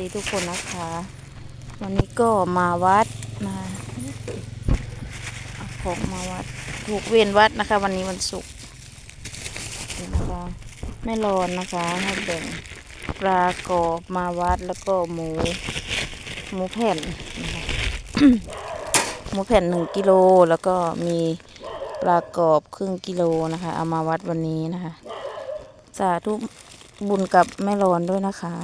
ดีทุกคนนะคะ วันนี้ก็มาวัดมาเอาของมาวัด ถูกเวียนวัดนะคะ วันนี้วันศุกร์นี่นะคะไม่ร้อนนะคะให้แบ่งปลากรอบมาวัดแล้วก็หมูหมูแผ่นนะคะหมูแผ่นหนึ่งกิโลแล้วก็มีปลากรอบครึ่งกิโลนะคะ เอามาวัดวันนี้นะคะ สาธุบุญกับแม่รอนด้วยนะคะ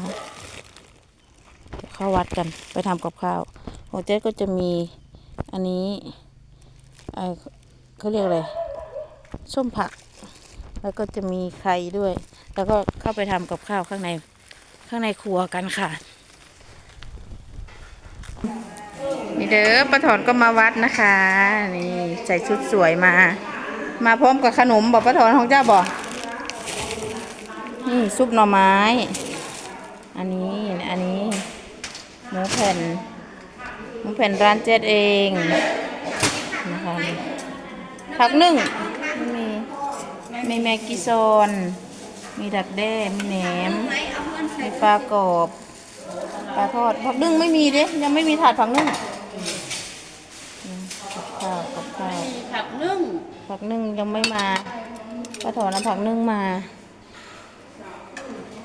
เข้าวัดกันไปทำกับข้าวของเจ๊ก็จะมีอันนี้เเขาเรียกอะไรส้มผัก แล้วก็จะมีไข่ด้วย แล้วก็เข้าไปทำกับข้าวข้างในข้างในครัวกันค่ะนี่เด้อป้าถอนก็มาวัดนะคะ นี่ใส่ชุดสวยมา มาพร้อมกับขนมบอกป้าถอนของเจ้าบอกนี่ซุปหน่อไม้ อันนี้ แผ่นหมูแผ่นร้านเจ็ดเองนะคะผักนึ่งมีมีแมกกิซอนมีดักแด้มีแหนมมีปลากรอบปลาทอดผักนึ่งไม่มีเด้ยังไม่มีถาดผักนึ่งอืมกับข้าวกับข้าวผักนึ่งผักนึ่งยังไม่มาป้าถอนเอาผักนึ่งมา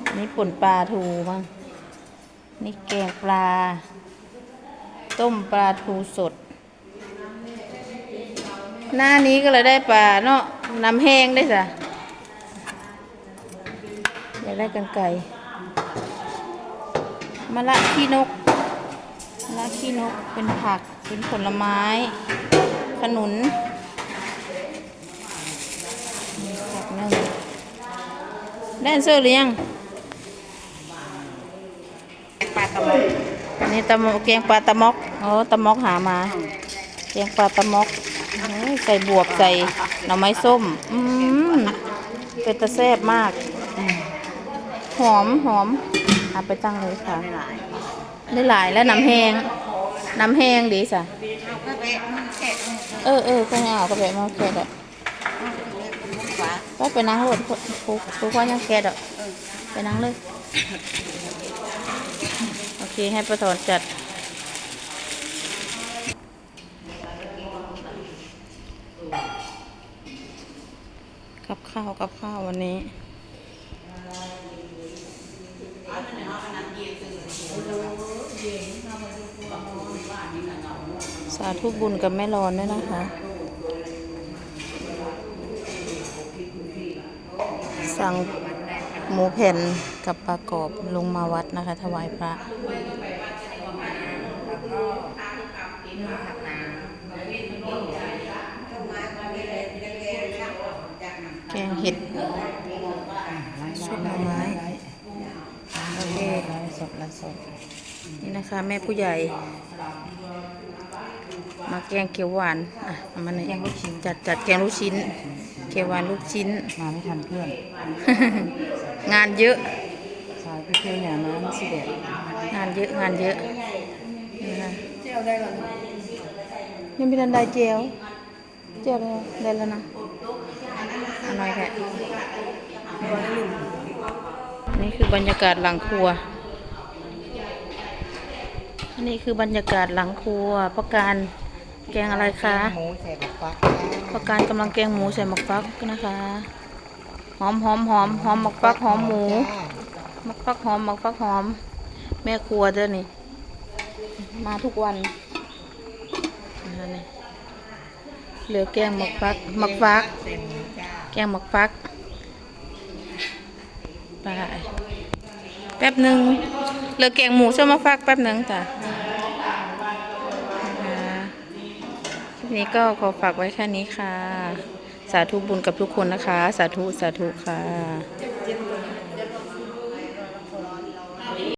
อันนี่ป่นปลาทูบ้าง นี่แกงปลา ต้มปลาทูสด หน้านี้ก็เลยได้ปลาเนาะน้ำแห้งได้จ้ะอยากได้กันไก่มะละขี้นกมะละขี้นกเป็นผักเป็นผลไม้ ขนุนผักนึ่งแดนเซอร์หรือยัง ปลากระบอก อั นนี้ตะมกแกงปลาตะมอกโอ้ตะมอกหามาแกงปลาตะมอกโอ้ยใส่บวบใส่หน่อไม้ส้ม อืมเป็นตะแซ่บมากอืมหอมหอมเอาไปตั้งเลยค่ะไม่หลายได้หลายแล้วน้ำแห้งน้ำแห้งดีสะเอากระเบะมันแฉะเออเออก็เอากระเบะมาแค่ดอกฟ้าก็ไปนั่งรถทุกทุกคนยังแค่ดอกเออไปนั่งเลยโอ เคให้ประถอนจัด กับข้าวกับข้าววันนี้สาธุบุญกับแม่รอนด้วยนะคะ สั่งหมูแผ่น กับปลากรอบลงมาวัดนะคะ ถวายพระแกงเห็ดชุบหน่อไม้โอเคสดละสดนี่นะคะ แม่ผู้ใหญ่ มาแกงเขียวหวานอะเอามาหน่อยจัดจัดแกงลูกชิ้นเขียวหวานลูกชิ้น มาไม่ทันเพื่อน งานเยอะสาย ไปเที่ยวอย่างนั้นสิเด็ดงานเยอะงานเยอะนะคะเที่ยวได้หรอยังไม่ทันได้เจลเจลได้ได้แล้วนะเอันน้อยแค่นี่คือบรรยากาศหลังครัวอันนี้คือบรรยากาศหลังครัวประการแกงอะไรคะหมูใส่บักฟักประการกำลังแกงหมูใส่หมกฟักนะคะ หอมหอมหอมหอมหมกฟักหอมหมูห มักฟักหอมหมักฟักหอม แม่ครัวเด้อนี่ มาทุกวันนะนี่เหลือแกงหมักฟักหมักฟัก แกงหมักฟักไปแป๊บหนึ่งเหลือแกงหมูใส่หมักฟักแป๊บหนึ่งจ้ะนะคะคลิปนี้ก็ขอฝากไว้แค่นี้ค่ะ สาธุบุญกับทุกคนนะคะ สาธุสาธุค่ะ